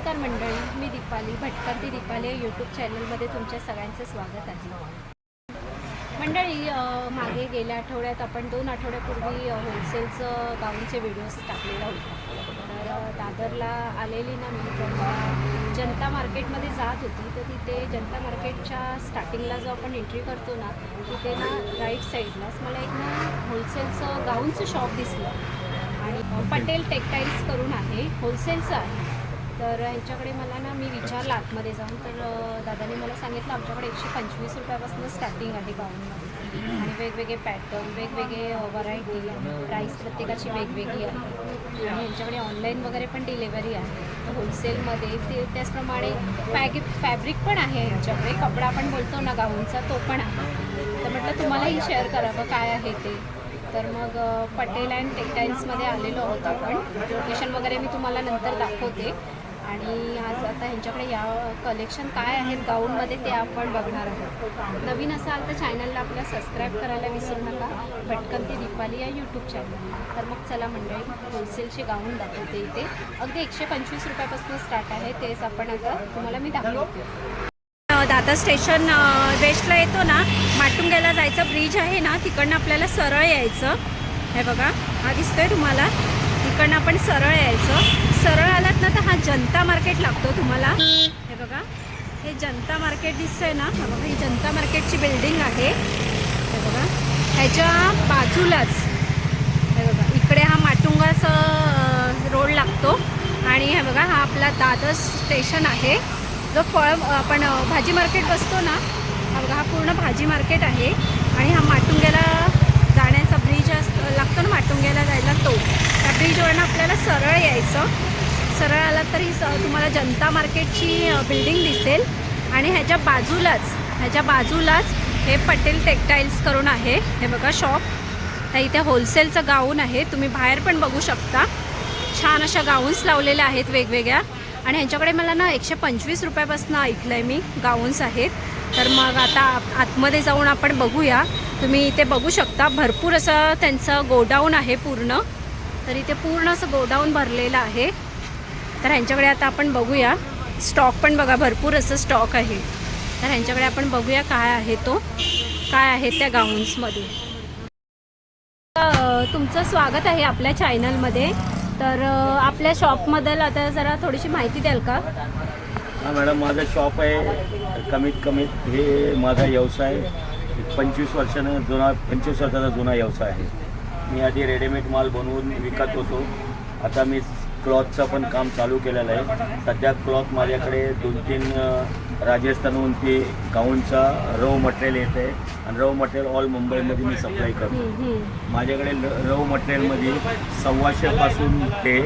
नमस्कार मंडळी मी दीपाली भटकंती दीपाली या यूट्यूब चॅनलमध्ये तुमच्या सगळ्यांचं स्वागत आहे. मंडळी मागे गेल्या आठवड्यात आपण दोन आठवड्यापूर्वी होलसेलचं गाऊनचे व्हिडिओज टाकलेला होता. तर दादरला आलेली ना मी तर जनता मार्केटमध्ये जात होती. तर तिथे जनता मार्केटच्या स्टार्टिंगला जो आपण एंट्री करतो ना तिथे ना राईट साईडलाच मला एक ना होलसेलचं गाऊनचं शॉप दिसलं. आणि पटेल टेक्टाईल्स करून आहे. होलसेलचं आहे. तर यांच्याकडे मला ना मी विचारलं आतमध्ये जाऊन. तर दादाने मला सांगितलं आमच्याकडे एकशे पंचवीस रुपयापासून स्टार्टिंग आहे गाऊनमध्ये आणि वेगवेगळे पॅटर्न वेगवेगळे व्हरायटी प्राईस प्रत्येकाची वेगवेगळी आहे. आणि यांच्याकडे ऑनलाईन वगैरे पण डिलेवरी आहे. होलसेलमध्ये ते त्याचप्रमाणे फॅग फॅब्रिक पण आहे यांच्याकडे. कपडा आपण बोलतो ना गाऊनचा तो पण आहे. तर म्हटलं तुम्हालाही शेअर करावं काय आहे ते. तर मग पटेल अँड टेक्टाईल्समध्ये आलेलो आहोत आपण. लोकेशन वगैरे मी तुम्हाला नंतर दाखवते. आणि आज आता ह्यांच्याकडे या कलेक्शन काय आहेत गाऊनमध्ये ते आपण बघणार आहोत. नवीन असाल तर चॅनलला आपल्या सबस्क्राईब करायला विसरू नका. भटकंती दीपाली या यूट्यूब चॅनल तर मग चला मंडळी होलसेलचे गाऊन दाखवते इथे. अगदी एकशे पंचवीस रुपयापासून स्टार्ट आहे तेच आपण आता तुम्हाला मी दाखवते. दादा स्टेशन वेस्टला येतो ना माटुंग्याला जायचं ब्रिज आहे ना तिकडनं आपल्याला सरळ यायचं. हे बघा हा दिसतोय तुम्हाला. तिकडनं आपण सरळ यायचं. सरळ आलात ना तर हा जनता मार्केट लागतो तुम्हाला. हे बघा हे जनता मार्केट दिसतंय ना. हा बघा ही जनता मार्केटची बिल्डिंग आहे. हे बघा ह्याच्या बाजूलाच हे बघा इकडे हा माटुंगाचा रोड लागतो. आणि हे बघा हा आपला दादर स्टेशन आहे. जो फळ आपण भाजी मार्केट बसतो ना हा बघा हा पूर्ण भाजी मार्केट आहे. आणि हा माटुंग्याला लागतो ना माटुंग्याला जायला तो. त्या ब्रिजवरनं आपल्याला सरळ यायचं. सरळ आला तरी स तुम्हाला जनता मार्केटची बिल्डिंग दिसेल. आणि ह्याच्या बाजूलाच ह्याच्या बाजूलाच हे पटेल टेक्टाईल्स करून आहे. हे बघा शॉप तर इथे होलसेलचं गाऊन आहे. तुम्ही बाहेर पण बघू शकता. छान अशा गाऊन्स लावलेल्या आहेत वेगवेगळ्या. आणि ह्यांच्याकडे मला ना एकशे पंचवीस रुपयापासून ऐकलं आहे मी. गाऊन्स आहेत. तर मग आता आतमध्ये जाऊन आपण बघूया. तुम्ही इथे बघू शकता भरपूर असं त्यांचं गोडाऊन आहे पूर्ण. तर इथे पूर्ण असं गोडाऊन भरलेलं आहे. तर ह्यांच्याकडे आता आपण बघूया. स्टॉक पण बघा भरपूर असं स्टॉक आहे. तर ह्यांच्याकडे आपण बघूया काय आहे तो. काय आहे त्या गाऊन्समध्ये तुमचं स्वागत आहे आपल्या चॅनलमध्ये तर आपल्या शॉपबद्दल आता जरा थोडीशी माहिती द्याल का? हा मॅडम माझं शॉप आहे. कमीत कमीत हे माझा व्यवसाय पंचवीस वर्षानं जुना पंचवीस वर्षाचा जुना व्यवसाय आहे. मी आधी रेडीमेड माल बनवून विकत होतो. आता मी क्लॉथचं पण काम चालू केलेलं आहे. सध्या क्लॉथ माझ्याकडे दोन तीन राजस्थानहून ते गाऊनचा रव मटेरियल येत आहे आणि रव मटेरियल ऑल मुंबईमध्ये मी सप्लाय करतो. माझ्याकडे रव मटेरियलमध्ये सव्वाशेपासून ते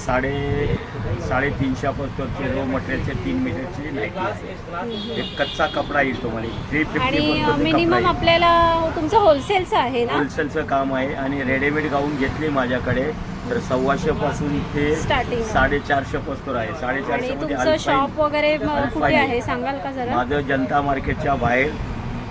साडे साडेतीनशेपासूनचे रव मटेरियलचे तीन मीटरची एक कच्चा कपडा येतो मला थ्री आणि फिफ्टी मिनिमम आपल्याला तुमचं होलसेलचं आहे ना? होलसेलचं काम आहे आणि रेडीमेड गाऊन घेतली माझ्याकडे. तर सव्वाशे पासून ते Starting. साडेचारशे पासून आहे. आणि साडेचारशे मध्ये तुमचं अल्पाईन- शॉप वगैरे म- कुठे अल्पाईन. आहे? सांगाल का जरा? माझं जनता मार्केटच्या बाहेर.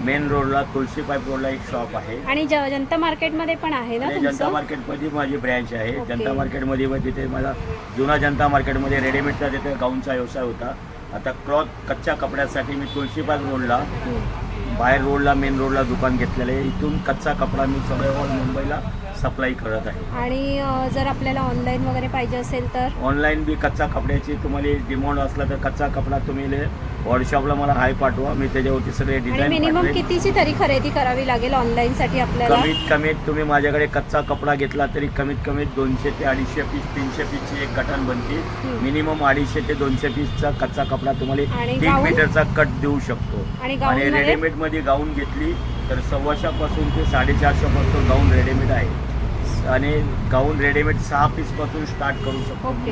मेन रोडला तुळशी पाईप रोडला एक शॉप आहे. आणि ज- जनता मार्केटमध्ये पण आहे ना आणि जनता तुमचं मार्केटमध्ये माझी ब्रँच आहे. ओके. जनता मार्केटमध्ये व तिथे माझा जुना जनता मार्केटमध्ये रेडीमेडचा तिथे गाऊनचा व्यवसाय होता. आता क्लॉथ कच्च्या कपड्यासाठी मी तुळशीबाग रोडला हम्म. बाहेर रोडला मेन रोडला दुकान घेतलेलं आहे. इथून कच्चा कपडा मी सगळ्या ऑल मुंबईला सप्लाय करत आहे. आणि अ, जर आपल्याला ऑनलाईन वगैरे पाहिजे असेल तर? ऑनलाईन बी कच्चा कपड्याची तुम्हाला डिमांड असला तर कच्चा कपडा तुम्ही व्हॉट्सअपला मला हाय पाठवा. मी त्याच्यावरती सगळे आणि डिझाईन मिनिमम पाठवेन. कितीची तरी खरेदी करावी लागेल ऑनलाईन साठी आपल्याला? कमीत कमीत तुम्ही माझ्याकडे कच्चा कपडा घेतला तरी कमीत कमीत दोनशे ते अडीचशे पीस तीनशे पीसची एक गठण बनते हम्म. मिनिमम अडीचशे ते दोनशे पीसचा कच्चा कपडा तुम्हाला आणि तीन गाऊन? मीटरचा कट देऊ शकतो. आणि आणि गाऊनमध्ये रेडीमेडमध्ये गाऊन घेतली तर सव्वाशेपासून ते साडेचारशे पासून गाऊन रेडीमेड आहे. आणि गाऊन रेडीमेड सहा पीसपासून स्टार्ट करू शकतो. ओके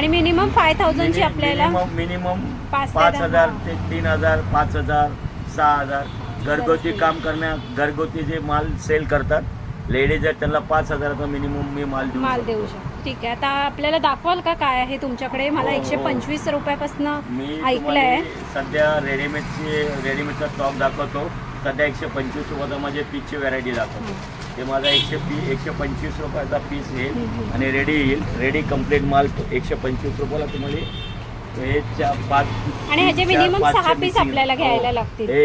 आणि मिनिमम फाय थाउजंडची आपल्याला मिनिमम मिनिमम पाच ते पाच दहा. हजार ते तीन हजार पाच हजार सहा हजार. घरगुती काम करण्या घरगुती जे माल सेल करतात लेडीज आहेत त्यांना पाच हजाराचा मिनिमम मी माल देऊ माल शकतो. देऊ शकतो. ठीक आहे. आता आपल्याला दाखवाल का काय आहे तुमच्याकडे? मला हो, एकशे हो. पंचवीस रुपयापासून मी ऐकलंय. तुम्हाला सध्या रेडीमेडची रेडीमेडचा स्टॉक दाखवतो. सध्या एकशे पंचवीस रुपयाचा माझे पीचची व्हरायटी दाखवतो. हे माझा एकशे पी एकशे पंचवीस रुपयाचा पीस येईल. आणि रेडी येईल. रेडी कंप्लीट माल एकशे पंचवीस रुपयाला तुम्हाला हे.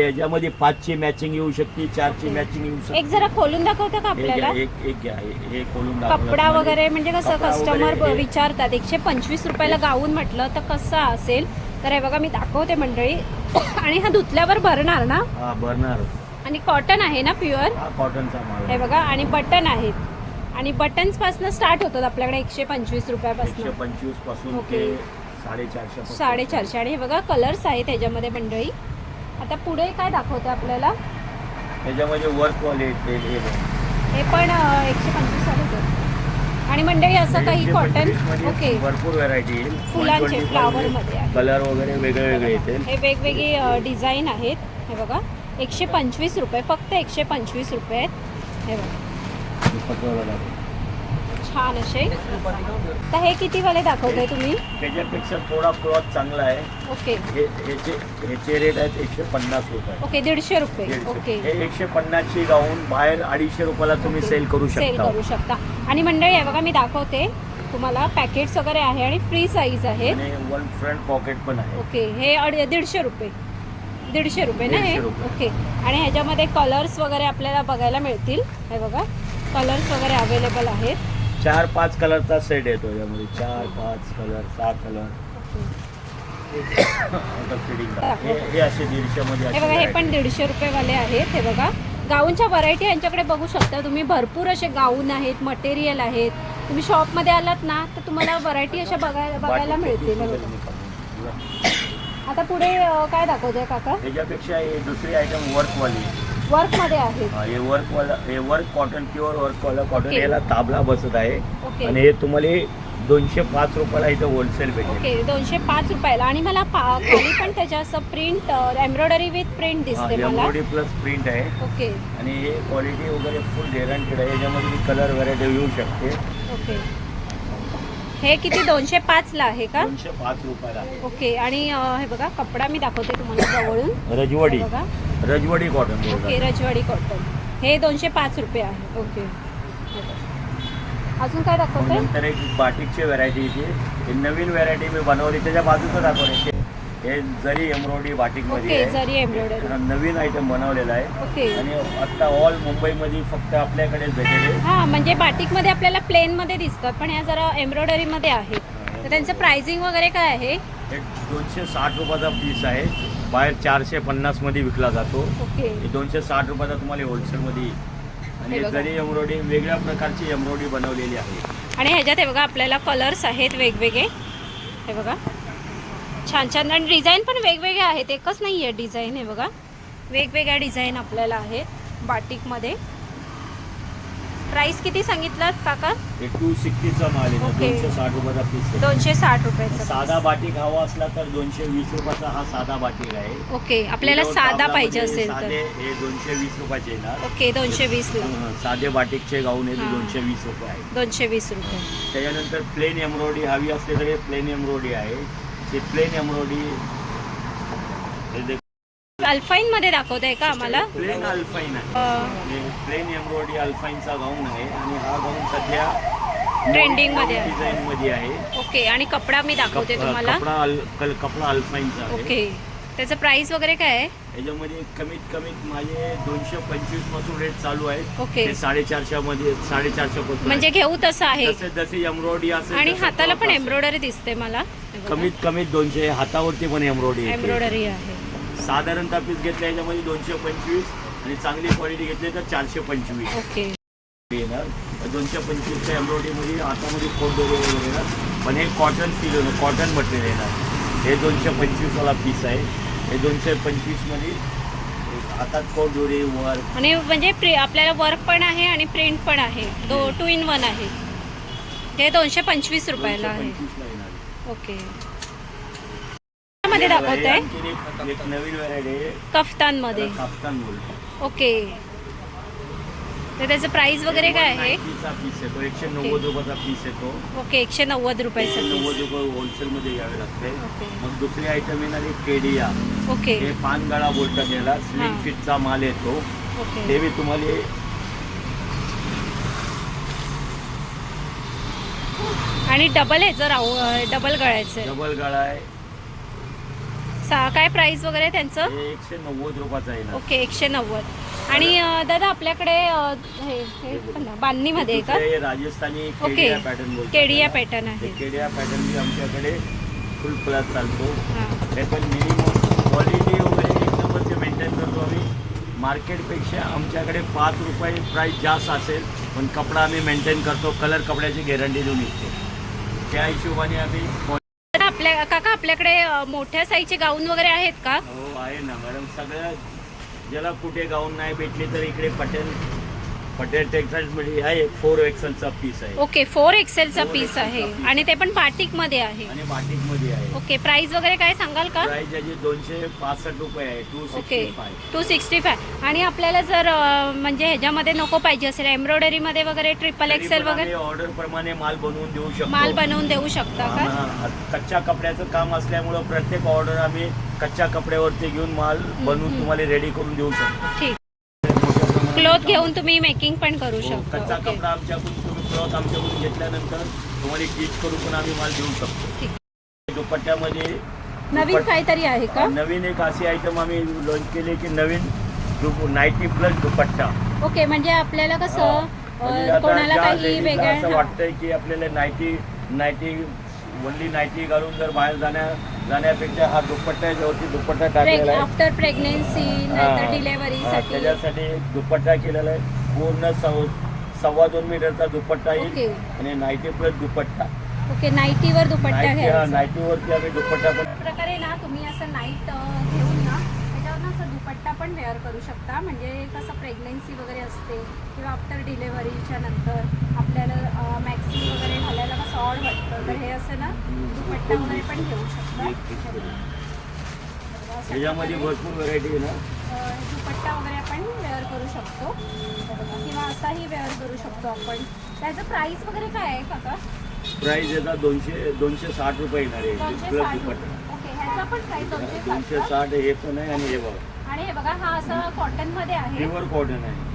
याच्यामध्ये पाचची मॅचिंग येऊ शकते चारची. मॅचिंग येऊ शकते एक जरा खोलून दाखवता का आपल्याला? एक एक घ्या हे- खोलून कपडा. वगैरे म्हणजे कसं कस्टमर विचारतात एकशे पंचवीस रुपयाला गाऊन म्हटलं तर कसं असेल? तर हे बघा मी दाखवते मंडळी. आणि हा धुतल्यावर भरणार ना? भरणार. आणि कॉटन आहे ना प्युअर हा कॉटनचा माल हे आहे. बघा आणि बटन आहेत. आणि बटन्सपासून स्टार्ट होतात आपल्याकडे एकशे पंचवीस रुपयापासून. पंचवीसपासून ओके. साडेचारशे. साडेचारशे. आणि हे बघा कलर्स आहेत त्याच्यामध्ये मंडळी. आता पुढे काय दाखवते आपल्याला? त्याच्यामध्ये वर्क वाले ते हे पण एकशे पंचवीस आहेत. आणि मंडळी असं काही कॉटन ओके भरपूर व्हरायटी फुलांचे, flower मध्ये आहे. कलर वगैरे वेगळे वेगळे हे वेगवेगळी डिझाईन आहेत. हे बघा. एकशे पंचवीस रुपये फक्त एकशे पंचवीस रुपये आहेत. हे बघा. छान असे. तर हे किती वाले दाखवताय तुम्ही? त्याच्यापेक्षा थोडा क्लॉथ चांगला आहे. ओके. हे ह्याचे ह्याचे रेट आहेत एकशे पन्नास रुपये. ओके दीडशे रुपये. ओके. हे एकशे पन्नासची गाऊन बाहेर अडीचशे रुपयाला तुम्ही. सेल करू सेल शकता. करू शकता. आणि मंडळी आहे बघा मी दाखवते. तुम्हाला पॅकेट्स वगैरे आहे आणि फ्री साईज आणि वन फ्रंट पॉकेट पण आहे. ओके. हे दीडशे रुपये. दीडशे रुपये ना हे? रुपये. ओके आणि ह्याच्यामध्ये कलर्स वगैरे आपल्याला बघायला मिळतील. हे बगा कलर्स वगैरे अवेलेबल आहेत. चार पाच कलरचा सेट येतो यामध्ये. चार पाच कलर सहा कलर. हे हे असे दीडशे मध्ये हे बघा हे पण दीडशे रुपयेवाले आहेत. हे बघा. गाऊनच्या व्हरायटी यांच्याकडे बघू शकता तुम्ही. भरपूर असे गाऊन आहेत मटेरियल आहेत. तुम्ही शॉपमध्ये आलात ना तर तुम्हाला व्हरायटी अशा बघायला बघायला मिळतील. हे बघा. आता पुढे अं, काय दाखवतोय काका? त्याच्यापेक्षा हे दुसरी आयटम वर्कवाली वर्कमध्ये आहेत हा, हे वर्कवाला हे वर्क कॉटन प्युअर वर्कवाला कॉटन ओके. याला ताबला बसत आहे. ओके आणि हे तुम्हाला दोनशे पाच रुपयाला इथं होलसेल भेटेल. ओके दोनशे पाच रुपयाला. आणि मला पा खाली पण त्याच्या असं प्रिंट एम्ब्रॉयडरी विथ प्रिंट दिसते मला. एम्ब्रॉयडरी प्लस प्रिंट आहे. ओके आणि हे क्वालिटी वगैरे फुल गॅरंटेड आहे. याच्यामध्ये कलर व्हरायटी येऊ शकते. ओके हे किती? दोनशे पाचला आहे का? दोनशे पाच रुपयाला. ओके आणि अं, हे बघा कपडा मी दाखवते तुम्हाला जवळून. रजवडी. हे बघा. रजवडी कॉटन ओके रजवाडी कॉटन हे दोनशे पाच रुपये आहे. ओके. अजून काय दाखवते नंतर एक बाटिकची व्हरायटी ही नवीन व्हरायटी मी बनवली त्याच्या बाजूचं दाखवले हे जरी एम्ब्रॉयडरी बाटिकमध्ये ओके आहे जरी एम्ब्रॉयडरी. नवीन आयटम बनवलेला आहे. ओके. आणि आता ऑल मुंबईमध्ये फक्त आपल्याकडेच भेटेल हे. हा म्हणजे बाटिकमध्ये आपल्याला प्लेनमध्ये दिसतात पण ह्या जरा एम्ब्रॉयडरीमध्ये आहेत तर त्यांचं प्राइसिंग वगैरे काय आहे? हे दोनशे साठ रुपयाचा पीस आहे. बाहेर चारशे पन्नासमध्ये विकला जातो. ओके. हे दोनशे साठ रुपयाचा तुम्हाला होलसेलमध्ये येईल. आणि हे बघा. जरी एम्ब्रॉयडरी वेगळ्या प्रकारची एम्ब्रॉयडरी बनवलेली आहे. आणि ह्याच्यात हे बघा आपल्याला कलर्स आहेत वेगवेगळे. हे बघा. छान छान. आणि डिझाईन पण वेगवेगळे आहेत. एकच नाही आहे डिझाईन हे बघा. वेगवेगळ्या डिझाईन आपल्याला आहेत बाटिकमध्ये. प्राइस किती सांगितलं काका? टू सिक्स्टीचा माल आहे. ओके. दोनशे साठ रुपयाचा पीस आहे. दोनशे साठ रुपयाचं साधा बाटिक हवा असला तर दोनशे वीस रुपयाचा हा साधा बाटिक आहे. ओके आपल्याला साधा पाहिजे असेल साधे तर हे दोनशे वीस रुपयाचे येणार ओके दोनशे वीसला हं, साधे बाटिकचे गाऊन हे हां. दोनशे वीस रुपये आहे. दोनशे वीस रुपये. त्याच्यानंतर प्लेन एम्ब्रॉयडरी हवी असली तर प्लेन एम्ब्रॉयडरी आहे. ते प्लेन एम्ब्रॉयडरी अल्फाईन मध्ये दाखवत आहे का आम्हाला? प्लेन अल्फाईन आहे. प्लेन एम्ब्रॉयडरी अल्फाईनचा गाऊन आहे आणि हा गाऊन सध्या Trending मध्ये. डिझाईन मध्ये आहे. ओके आणि कपडा मी दाखवते तुम्हाला. कपडा अल- कल- कपडा अल्फाईनचा आहे. ओके त्याचं प्राइस वगैरे काय आहे? याच्यामध्ये कमीत कमीत माझे दोनशे पंचवीसपासून रेट चालू आहे. ओके. ते साडेचारशे मध्ये साडेचारशे पासून म्हणजे घेऊ तसं आहे. जसे जसे एम्ब्रॉयडरी असेल आणि तसं हाताला पण असेल. एम्ब्रॉयडरी दिसते मला. हे बघा. कमीत कमीत दोनशे हातावरती पण एम्ब्रॉयडरी येते. एम्ब्रॉयडरी आहे. साधारणतः पीस घेतल्या याच्यामध्ये दोनशे पंचवीस आणि चांगली क्वालिटी घेतली तर चारशे पंचवीस. ओके. येणार. दोनशे पंचवीसच्या एम्ब्रॉयडरीमध्ये हातामध्ये कोट वगैरे वगैरे येणार. पण हे कॉटन फील होतं कॉटन मटेरियल येणार. हे दोनशे पंचवीसवाला पीस आहे. हे दोनशे पंचवीसमध्ये हातात कोट दोरे वर आणि म्हणजे प्रि- आपल्याला वर्क पण आहे आणि प्रिंट पण आहे. दो टू इन वन आहे. ते दोनशे पंचवीस रुपयाला आहे. पंचवीसला येणार ओके. मध्ये दाखवत हे आहे आणखीन एक एक नवीन व्हरायटी आहे. कफ्तानमध्ये. काफ्तान बोलतो. ओके. तर त्याचं प्राइस वगैरे काय आहे? एकशे नव्वद रुपयाचा पीस येतो. ओके एकशे नव्वद रुपयाचा नव्वद रुपये होलसेलमध्ये यावे लागते. मग दुसरी आयटम येणार एक केडिया. ओके हे पानगळा बोलतात याला स्लिम फिटचा माल येतो. ते मी तुम्हाला आणि डबल आहे जर डबल गळायचं डबल गळा आहे. सा काय प्राइस वगैरे त्यांचं? एकशे नव्वद रुपयाचा आहे ना. ओके एकशे नव्वद. आणि अ, दादा आपल्याकडे अ, हे हे पण ना, बांधणीमध्ये आहे का? दुसरे Rajasthani okay Kediya pattern Kediya pattern आहे. केडिया पॅटर्न बी आमच्याकडे फुल प्लस चालतो. हां. हे पण मिनिमम क्वालिटी वगैरे एक नंबरचे मेंटेन करतो आम्ही. मार्केटपेक्षा आमच्याकडे पाच रुपये प्राईस जास्त असेल पण कपडा आम्ही मेंटेन करतो. कलर कपड्याची गॅरंटी देऊन निघतो त्या हिशोबाने आम्ही आपल्या काका आपल्याकडे मोठ्या साईजचे गाऊन वगैरे आहेत का? हो आहे ना. मॅडम सगळं ज्याला कुठे गाऊन नाही भेटली तर इकडे पटेल पटेल टेक्सटाईल्समध्ये आहे फोर एक्सलचा पीस आहे. ओके फोर एक्सेलचा Four पीस XL चा आहे. piece. आणि ते पण बाटिकमध्ये आहे. आणि बाटिकमध्ये आहे. ओके प्राइस वगैरे काय सांगाल का? प्राईस याची दोनशे पासष्ट रुपये आहे. Two okay sixty five two sixty five आणि आपल्याला जर अ, म्हणजे ह्याच्यामध्ये नको पाहिजे असेल एम्ब्रॉयडरी मध्ये वगैरे ट्रिपल एक्सेल वगैरे? ऑर्डर प्रमाणे माल बनवून देऊ शकतो. माल बनवून देऊ शकता का? कच्च्या कपड्याचं काम असल्यामुळं प्रत्येक ऑर्डर आम्ही कच्च्या कपड्यावरती घेऊन माल बनवून. तुम्हाला रेडी करून देऊ शकतो. ठीक. क्लोथ घेऊन तुम्ही मेकिंग पण करू हो, शकता. कच्चा ओके कपडा आमच्याकडून तुम्ही क्लॉथ आमच्याकडून घेतल्यानंतर तुम्हाला टीच करून पण आम्ही माल देऊ शकतो. ठीक. दुपट्ट्यामध्ये नवीन दुपट- काहीतरी आहे का? नवीन एक अशी आयटम आम्ही लॉन्च केली की नवीन नाईटी प्लस दुपट्टा. ओके म्हणजे आपल्याला कसं म्हणजे अ, आता कोणाला ज्या काही ladies ला असं वाटतंय की आपल्याला नाईटी नाईटी वनली नाईटी घालून जर बाहेर जाण्या जाण्यापेक्षा हा दुपट्टा याच्यावरती दुपट्टा टाकलेला आहे. आफ्टर प्रेग्नेन्सी त्याच्यासाठी दुपट्टा केलेला आहे. पूर्ण सव सव्वा दोन मीटरचा दुपट्टा येईल आणि नाईटी प्लस दुपट्टा. ओके नाईटीवर दुपट्टा हा नाईटीवरती आम्ही दुपट्टा पण प्रकारे ना तुम्ही असं नाईट घेऊन ना त्याच्यावर ना असं दुपट्टा पण वेअर करू शकता. म्हणजे कसं प्रेग्नेन्सी वगैरे असते किंवा आफ्टर डिलेव्हरीच्या नंतर आपल्याला मॅक्सी वगैरे घालायला कसं ऑड वाटतं. तर हे असं ना दुपट्टा वगैरे पण घेऊ शकता. भरपूर व्हरायटी आहे ना? अ, दुपट्टा वगैरे आपण वेअर करू शकतो. किंवा असाही वेअर करू शकतो आपण. त्याचं प्राइस वगैरे काय आहे काका? प्राईस याचा दोनशे दोनशे साठ रुपये येणार आहे. दुपट्टा. ह्याचा पण प्राइस दोनशे दोनशे साठ साठ हे पण आहे आणि हे बघा. आणि हे बघा हा असं कॉटनमध्ये आहे. प्युअर कॉटन आहे.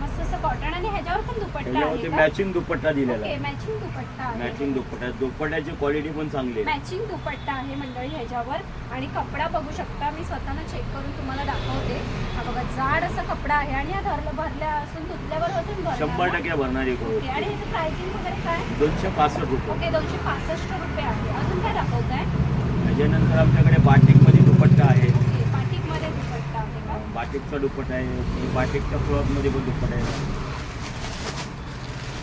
मस्त असं कॉटन आणि ह्याच्यावर पण दुपट्टा त्याच्यावरती आहे? मॅचिंग दुपट्टा दिलेला ओके आहे. मॅचिंग दुपट्टा आहे. मॅचिंग दुपट्टा. दुपट्ट्याची क्वालिटी पण चांगली आहे. मॅचिंग दुपट्टा आहे मंडळी ह्याच्यावर. आणि कपडा बघू शकता मी स्वतःनं चेक करून तुम्हाला दाखवते. हा बघा जाड असा कपडा आहे आणि हा धरलं भरल्या असून धुतल्यावर होते ना शंभर ना? टक्के भरणारी ओके क्वालिटी आणि ह्याचं प्राइसिंग वगैरे काय? दोनशे पासष्ट रुपये. ओके दोनशे पासष्ट रुपये आहे. अजून काय दाखवताय? त्याच्यानंतर आमच्याकडे बाटिकमध्ये दुपट्टा आहे. बाटिकमध्ये दुपट्टा आहे का? बाटिकचा दुपट्टा आहे. बाटिकच्या क्लॉथमध्ये पण दुपट्टा आहे.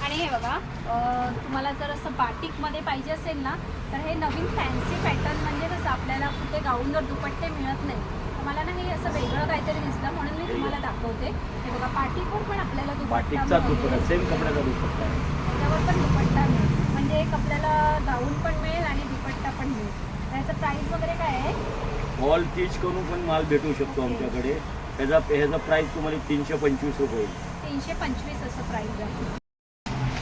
आणि हे बघा अं, तुम्हाला जर असं बाटिकमध्ये पाहिजे असेल ना तर हे नवीन फॅन्सी पॅटर्न म्हणजे कसं आपल्याला कुठे गाऊनवर दुपट्टे मिळत नाही. तर मला ना हे असं वेगळं काहीतरी दिसलं म्हणून मी तुम्हाला दाखवते. हे बघा बाटिकवर पण आपल्याला बाटिकचा. दुपट्टा सेम कपड्याचा दुपट्टा आहे. त्याच्यावर पण दुपट्टा मिळेल म्हणजे एक आपल्याला गाऊन पण मिळेल आणि दुपट्टा पण मिळेल. त्याचं प्राईस वगैरे काय आहे? ऑल टीच करून पण माल भेटू शकतो आमच्याकडे. त्याचा ह्याचा प्राईस तुम्हाला तीनशे पंचवीस रुपये. येईल. तीनशे पंचवीस असं प्राईस आहे.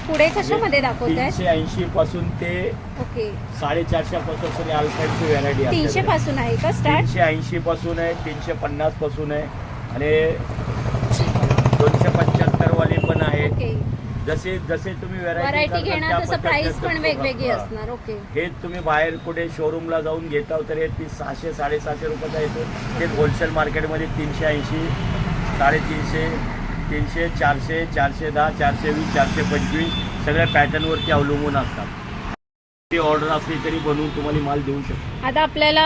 पुढे कशामध्ये दाखवत आहे तीनशे ऐंशी पासून ते ओके साडेचारशे पासून अल्फाईनची व्हरायटी तीनशे पासून आहे का स्टार्ट तीनशे ऐंशी पासून आहे तीनशे पन्नासपासून आहे. आणि दोनशे पंच्याहत्तर वाली पण आहेत. ओके जसे जसे तुम्ही व्हरायटी घेणार तसं प्राइस पण वेगवेगळी असणार ओके हे तुम्ही बाहेर कुठे शोरूमला जाऊन घेता तर हे ती सहाशे साडेसहाशे रुपयाचा येतो. ते होलसेल मार्केटमध्ये तीनशे ऐंशी साडेतीनशे तीनशे चारशे चारशे दहा चारशे वीस चारशे पंचवीस सगळ्या पॅटर्नवरती अवलंबून असतात. ती ऑर्डर असली तरी बनवून तुम्हाला माल देऊ शकतो. आता आपल्याला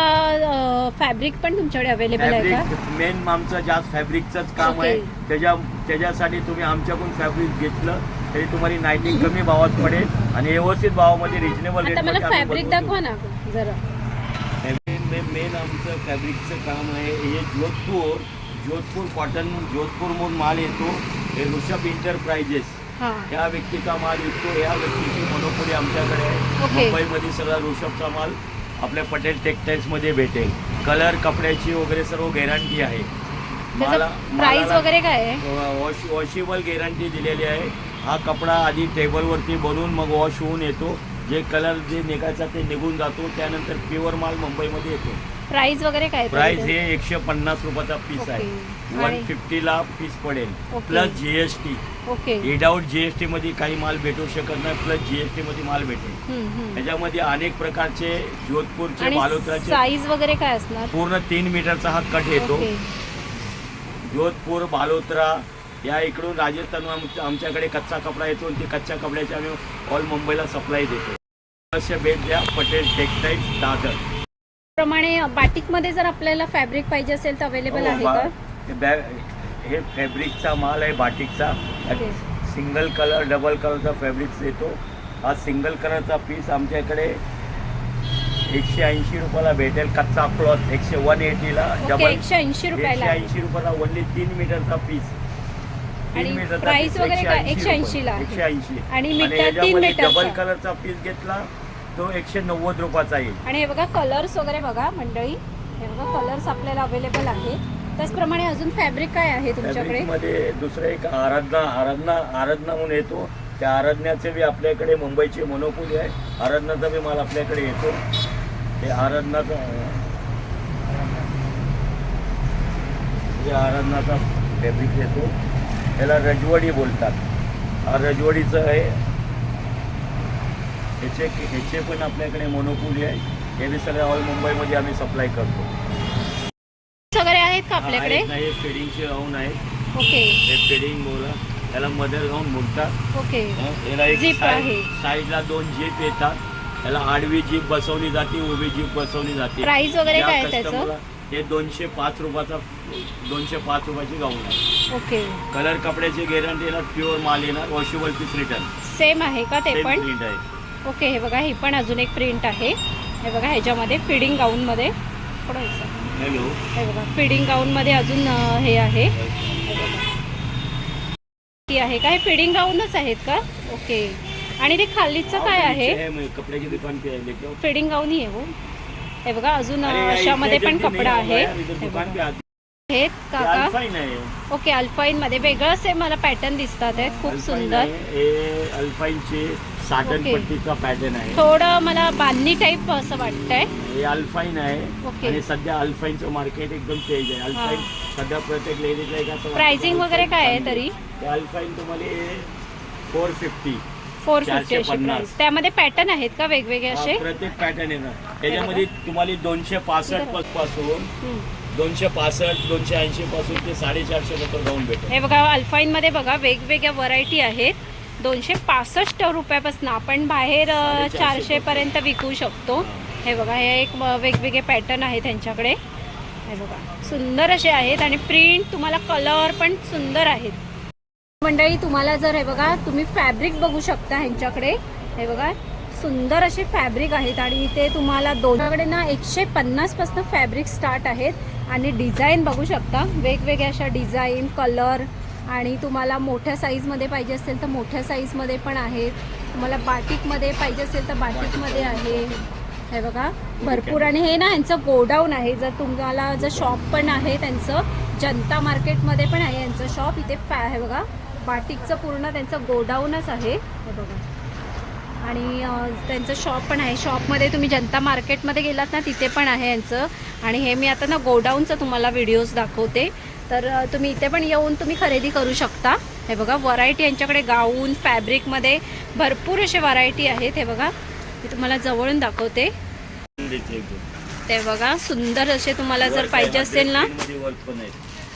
फॅब्रिक पण तुमच्याकडे अवेलेबल आहे मेन आमचं जास्त फॅब्रिकचंच काम. आहे त्याच्या त्याच्यासाठी तुम्ही आमच्याकडून फॅब्रिक घेतलं तरी तुम्हाला नाईटिंग कमी भावात पडेल आणि व्यवस्थित भावामध्ये रिजनेबल आता मला फॅब्रिक दाखवा ना जरा. मेन आमचं फॅब्रिकचं काम आहे हे जोधपूर जोधपूर कॉटन जोधपूर म्हणून माल येतो. हे ऋषभ इंटरप्राइजेस हा. ह्या व्यक्तीचा माल विकतो ह्या व्यक्तीची मोनोपोली आमच्याकडे आहे. मुंबईमध्ये सगळा ऋषभचा माल आपल्या पटेल टेक्सटाईल्समध्ये भेटेल. कलर कपड्याची वगैरे सर्व गॅरंटी आहे. त्याचं प्राइस वगैरे काय आहे? वॉश वॉशेबल गॅरंटी दिलेली आहे. हा कपडा आधी टेबलवरती बनवून मग वॉश होऊन येतो. जे कलर जे निघायचा ते निघून जातो. त्यानंतर प्युअर माल मुंबईमध्ये येतो. प्राइस वगैरे काय प्राइस? हे एकशे पन्नास रुपयाचा पीस. आहे. वन फिफ्टीला पीस पडेल. Plus GST okay without GST मध्ये काही माल भेटू शकत नाही. प्लस जीएसटी मध्ये माल भेटेल. त्याच्यामध्ये अनेक प्रकारचे जोधपूरचे आणि बालोत्राचे साईज वगैरे काय असणार? पूर्ण तीन मीटरचा हा कट येतो. जोधपूर बालोत्रा या इकडून राजस्थान आमच्याकडे कच्चा कपडा येतो आणि ते कच्च्या कपड्याचे आम्ही ऑल मुंबईला सप्लाय देतो. अवश्य भेट द्या पटेल टेक्सटाईल दादर. प्रमाणे बाटिकमध्ये जर आपल्याला फॅब्रिक पाहिजे असेल तर अवेलेबल हो, आहे का हे बॅग हे फॅब्रिकचा माल आहे बाटिकचा. सिंगल कलर डबल कलरचा फॅब्रिक येतो हा सिंगल कलरचा पीस आमच्याकडे एकशे ऐंशी रुपयाला भेटेल. कच्चा क्लॉथ एकशे वन एटीला ओके एकशे ऐंशी रुपयाला. ऐंशी रुपयाला ओनली तीन मीटरचा पीस आणि price वगैरे काय? 180 ला. आहे. एकशे ऐंशी. आणि मीटर- तीन मीटरचा. डबल कलरचा पीस घेतला तो एकशे नव्वद रुपयाचा येईल. आणि हे बघा कलर्स वगैरे बघा मंडळी. हे बघा कलर्स आपल्याला अवेलेबल आहे त्याचप्रमाणे अजून फॅब्रिक काय आहे तुमच्याकडे? मध्ये दुसरं एक आराधना आराधना आराधना म्हणून येतो. त्या आराधनाचे बी आपल्याकडे मुंबईची मोनोपोली आहे. आराधनाचा बी माल आपल्याकडे येतो. ते आराधनाचा हे आराधनाचा फॅब्रिक येतो त्याला रजवडी बोलतात. हा रजवडीचं आहे. ह्याचे ह्याचे पण आपल्याकडे मोनोपोली आहे. हे सगळे ऑल मुंबईमध्ये आम्ही सप्लाय करतो. वगैरे आहेत का आपल्याकडे? आहेत हे फेडिंगचे राऊंड आहे. ओके. हे फेडिंग बोला त्याला मदर राऊंड बोलतात. ओके. याला एक. साईडला दोन जीप येतात. त्याला आडवी जीप बसवली जाते उभी जीप बसवली जाते. Price वगैरे काय त्याचं? हे दोनशे पाच रुपयाचा दोनशे पाच रुपयाची गाऊन आहे. ओके. कलर कपड्याची गॅरंटी येणार प्युअर माल येणार वॉशेबल पीस रिटर्न सेम आहे का ते पण? प्रिंट आहे. ओके हे बघा ही पण अजून एक प्रिंट आहे. हे बघा ह्याच्यामध्ये फिडिंग गाऊनमध्ये थोडं असं. हॅलो हे बघा फिडिंग गाऊनमध्ये अजून अं, हे आहे. हे. ती आहे का? हे फिडिंग गाऊनच आहेत का? ओके. आणि ते खालीचं काय आहे? कपड्याची दुकान. फिडिंग गाऊनही आहे हो. हे बघा अजून अशामध्ये पण कपडा आहे. हे हे काका. ओके अल्फाईन मध्ये वेगळं से मला पॅटर्न दिसतात आहेत. खूप सुंदर. हे अल्फाईनचे साटन. पट्टीचा पॅटर्न आहे. थोडं मला बांधणी टाईप असं वाटतंय. हे अल्फाईन आहे. ओके. आणि सध्या अल्फाईनचं मार्केट एकदम तेज आहे. अल्फाईन सध्या प्रत्येक वाटतं. प्राइसिंग वगैरे काय आहे तरी? अल्फाईन तुम्हाला फोर फिफ्टी फोर फिफ्टी अशी 450. प्राइस त्यामध्ये पॅटर्न आहेत का वेगवेगळे असे? प्रत्येक पॅटर्न येणार. त्याच्यामध्ये तुम्हाला दोनशे पासष्टपासून. दोनशे पासष्ट दोनशे ऐंशी पासून ते साडेचारशे रुपये जाऊन भेटेल. हे बघा अल्फाईन मध्ये बघा वेगवेगळ्या व्हरायटी आहेत. दोनशे पासष्ट रुपयापासून आपण बाहेर चारशे पर्यंत विकू शकतो. हे. बघा हे एक वेगवेगळे पॅटर्न आहेत त्यांच्याकडे. हे बघा सुंदर असे आहेत. आणि प्रिंट तुम्हाला कलर पण सुंदर आहेत. मंडळी तुम्हाला जर हे बघा तुम्ही फॅब्रिक बघू शकता ह्यांच्याकडे. हे बघा सुंदर असे फॅब्रिक आहेत आणि इथे तुम्हाला दोघांकडे ना एकशे पन्नासपासून फॅब्रिक स्टार्ट आहेत आणि डिझाईन बघू शकता. वेगवेगळ्या अशा डिझाईन कलर आणि तुम्हाला मोठ्या साईजमध्ये पाहिजे असेल तर मोठ्या साईजमध्ये पण आहेत. तुम्हाला बाटिकमध्ये पाहिजे असेल तर बाटिकमध्ये आहे. हे बघा भरपूर आणि हे ना यांचं गोडाऊन आहे. जर तुम्हाला जर शॉप पण आहे त्यांचं जनता मार्केटमध्ये पण आहे यांचं शॉप इथे फॅ हे बघा बाटिकचं पूर्ण त्यांचं गोडाऊनच आहे. हे बघा. आणि त्यांचं शॉप पण आहे. शॉपमध्ये तुम्ही जनता मार्केटमध्ये गेलात ना तिथे पण आहे यांचं. आणि हे मी आता ना गोडाऊनचं तुम्हाला व्हिडिओज दाखवते. तर तुम्ही इथे पण येऊन तुम्ही खरेदी करू शकता. हे बघा व्हरायटी यांच्याकडे गाऊन फॅब्रिकमध्ये भरपूर असे व्हरायटी आहेत. हे बघा मी तुम्हाला जवळून दाखवते. ते बघा सुंदर असे तुम्हाला जर पाहिजे असेल ना.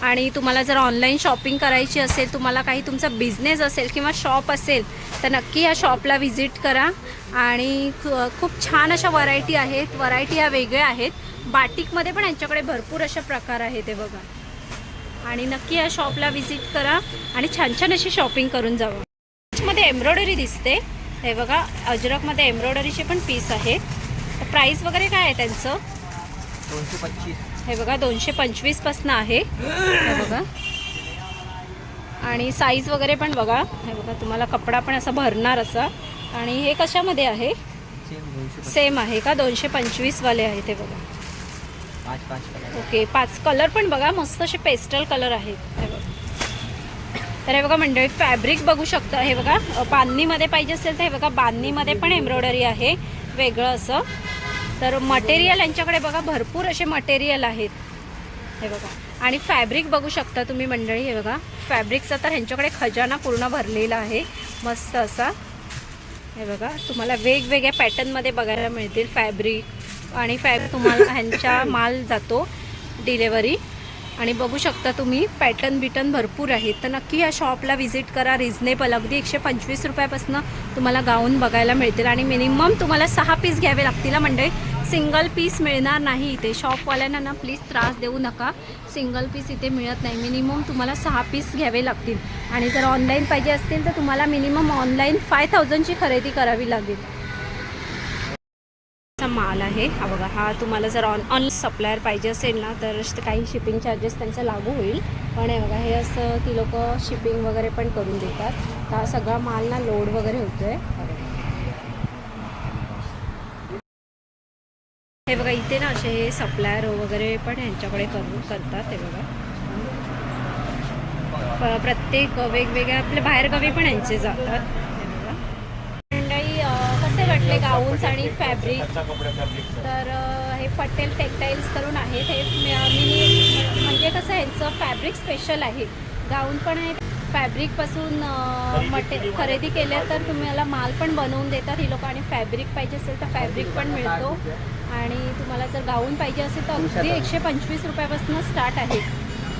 आणि तुम्हाला जर ऑनलाईन शॉपिंग करायची असेल तुम्हाला काही तुमचा बिझनेस असेल किंवा शॉप असेल तर नक्की या शॉपला व्हिजिट करा. आणि खूप छान अशा व्हरायटी आहेत व्हरायटी ह्या वेगळ्या आहेत. बाटिकमध्ये पण यांच्याकडे भरपूर अशा प्रकार आहेत ते बघा. आणि नक्की या शॉपला व्हिजिट करा आणि छान छान अशी शॉपिंग करून जावं. मध्ये एम्ब्रॉयडरी दिसते. हे बघा अजरकमध्ये एम्ब्रॉयडरीचे पण पीस आहेत. प्राईस वगैरे काय आहे त्यांचं? दोनशे हे बघा दोनशे पंचवीस पासन आहे. हे बघा. आणि साईज वगैरे पण बघा. हे बघा तुम्हाला कपडा पण असा भरणार असा. आणि हे कशामध्ये आहे? सेम आहे का? दोनशे पंचवीस वाले आहे ते बघा. पाच पाच कलर ओके पाच कलर पण बघा. मस्त असे पेस्टल कलर आहेत. हे बघा. तर हे बघा मंडळी फॅब्रिक बघू शकता. हे बघा बांधणीमध्ये पाहिजे असेल तर हे बघा बांधणीमध्ये पण एम्ब्रॉयडरी आहे. वेगळं असं. तर मटेरियल यांच्याकडे बघा भरपूर असे मटेरियल आहेत. हे बघा. आणि फॅब्रिक बघू शकता तुम्ही मंडळी हे बघा. फॅब्रिकचा तर ह्यांच्याकडे खजाना पूर्ण भरलेला आहे. मस्त असा. हे बघा. तुम्हाला वेगवेगळ्या पॅटर्नमध्ये बघायला मिळतील फॅब्रिक आणि फॅब तुम्हाला ह्यांचा माल जातो डिलेवरी आणि बघू शकता तुम्ही पॅटर्न बिटर्न भरपूर आहेत. तर नक्की या शॉपला व्हिजिट करा. रिझनेबल अगदी एकशे पंचवीस रुपयापासून तुम्हाला गाऊन बघायला मिळतील. आणि मिनिमम तुम्हाला सहा पीस घ्यावे लागतील मंडळी. सिंगल पीस मिळणार नाही इथे. शॉपवाल्यांना ना प्लीज त्रास देऊ नका. सिंगल पीस इथे मिळत नाही. मिनिमम तुम्हाला सहा पीस घ्यावे लागतील. आणि जर ऑनलाईन पाहिजे असतील तर तुम्हाला मिनिमम ऑनलाईन फाय थाउजंडची खरेदी करावी लागेल. माल आहे. हा बघा हा तुम्हाला जर ऑन ऑन सप्लायर पाहिजे असेल ना तर काही शिपिंग चार्जेस त्यांचा लागू होईल. पण हे बघा हे असं ती लोक शिपिंग वगैरे पण करून देतात. तर हा सगळा माल ना लोड वगैरे होतो आहे हे बघा इथे ना असे हे सप्लायर वगैरे पण यांच्याकडे करून करतात हे बघा. प्रत्येक वेगवेगळ्या आपले बाहेरगावी पण यांचे जातात. मंडळी कसे वाटले गाऊन्स आणि फॅब्रिक तर हे पटेल टेक्टाईल्स करून आहेत. हे मी म्हणजे कसं यांचं फॅब्रिक स्पेशल आहे. गाऊन पण आहे फॅब्रिकपासून मटे खरेदी केल्या तर तुम्हाला माल पण बनवून देतात ही लोक आणि फॅब्रिक पाहिजे असेल तर फॅब्रिक पण मिळतो. आणि तुम्हाला जर गाऊन पाहिजे असेल तर अगदी एकशे पंचवीस रुपयापासून स्टार्ट आहे.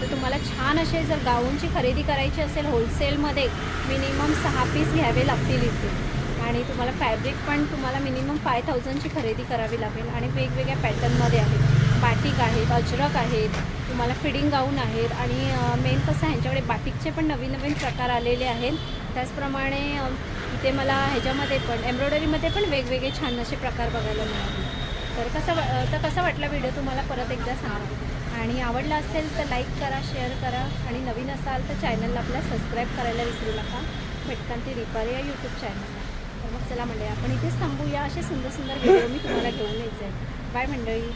तर तुम्हाला छान असे जर गाऊनची खरेदी करायची असेल होलसेलमध्ये मिनिमम सहा पीस घ्यावे लागतील इथे. आणि तुम्हाला फॅब्रिक पण तुम्हाला मिनिमम फाय थाउजंडची खरेदी करावी लागेल. आणि वेगवेगळ्या पॅटर्नमध्ये आहेत बाटिक आहेत अजरक आहेत तुम्हाला फिडिंग गाऊन आहेत आणि मेन कसं ह्यांच्याकडे बॅटिकचे पण नवीन नवीन प्रकार आलेले आहेत. त्याचप्रमाणे इथे मला ह्याच्यामध्ये पण एम्ब्रॉयडरीमध्ये पण वेगवेगळे छान असे प्रकार बघायला मिळाले. तर कसं तर कसा वाटला व्हिडिओ तुम्हाला परत एकदा सांगा. आणि आवडला असेल तर लाईक करा शेअर करा आणि नवीन असाल तर चॅनलला आपल्या सबस्क्राईब करायला विसरू नका. भटकांती रिपार या यूट्यूब चॅनलला तर मग चला मंडळी आपण इथेच थांबूया. असे सुंदर सुंदर व्हिडिओ मी तुम्हाला घेऊन यायचे बाय मंडळी.